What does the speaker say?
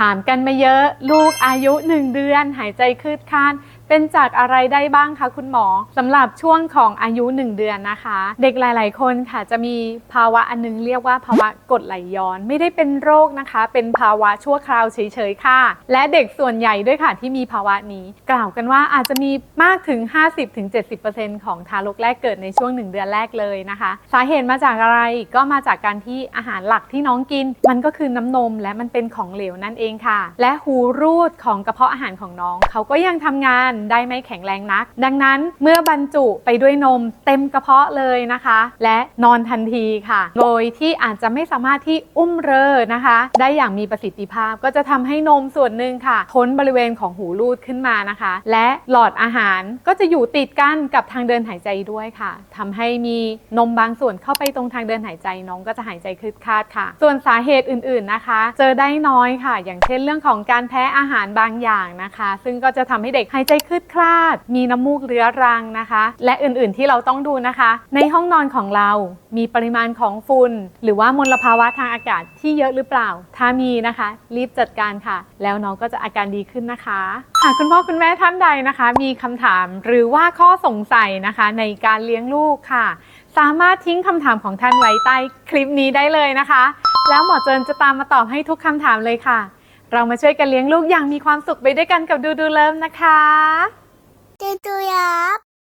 ถามกันมาเยอะ ลูกอายุหนึ่งเดือน หายใจคืดคาน เป็นจากอะไรได้บ้างคะคุณหมอสำหรับช่วงของอายุ 1 เดือนนะคะ เด็กหลาย ๆ คนค่ะจะมีภาวะอันนึงเรียกว่าภาวะกดไหลย้อน ไม่ได้เป็นโรคนะคะ เป็นภาวะชั่วคราวเฉย ๆ ค่ะ และเด็กส่วนใหญ่ด้วยค่ะที่มีภาวะนี้ กล่าวกันว่าอาจจะมีมากถึง 50-70%ของทารกแรกเกิดในช่วง 1 เดือนแรกเลยนะคะ สาเหตุมาจากอะไรก็มาจากการที่อาหารหลักที่น้องกิน มันก็คือน้ำนมและมันเป็นของเหลวนั่นเองค่ะ และหูรูดของกระเพาะอาหารของน้อง เขาก็ยังทำงานได้ไม่แข็งแรงนัก ดังนั้นเมื่อบรรจุไปด้วยนมเต็มกระเพาะเลยนะคะ และนอนทันทีค่ะ โดยที่อาจจะไม่สามารถที่อุ้มเรอนะคะ ได้อย่างมีประสิทธิภาพ ก็จะทำให้นมส่วนหนึ่งค่ะท้นบริเวณของหูรูดขึ้นมานะคะ และหลอดอาหารก็จะอยู่ติดกันกับทางเดินหายใจด้วยค่ะทำให้มีนมบางส่วนเข้าไปตรงทางเดินหายใจน้องก็จะหายใจคืดคลาดค่ะ ส่วนสาเหตุอื่นๆนะคะ เจอได้น้อยค่ะ อย่างเช่นเรื่องของการแพ้อาหารบางอย่างนะคะ ซึ่งก็จะทำให้เด็กหายใจลืดคลาด มีน้ำมูกเรื้อรังนะคะ และอื่นๆที่เราต้องดูนะคะ ในห้องนอนของเรามีปริมาณของฝุ่นหรือว่ามลภาวะทางอากาศที่เยอะหรือเปล่า ถ้ามีนะคะ รีบจัดการค่ะ แล้วน้องก็จะอาการดีขึ้นนะคะหากคุณพ่อคุณแม่ท่านใดนะคะ มีคำถามหรือว่าข้อสงสัยนะคะ ในการเลี้ยงลูกค่ะ สามารถทิ้งคำถามของท่านไว้ใต้คลิปนี้ได้เลยนะคะ แล้วหมอเจินจะตามมาตอบให้ทุกคำถามเลยค่ะ เรามาช่วยกันเลี้ยงลูกอย่างมีความสุขไปด้วยกันกับดูดูเลิฟนะคะ ดูดูยับ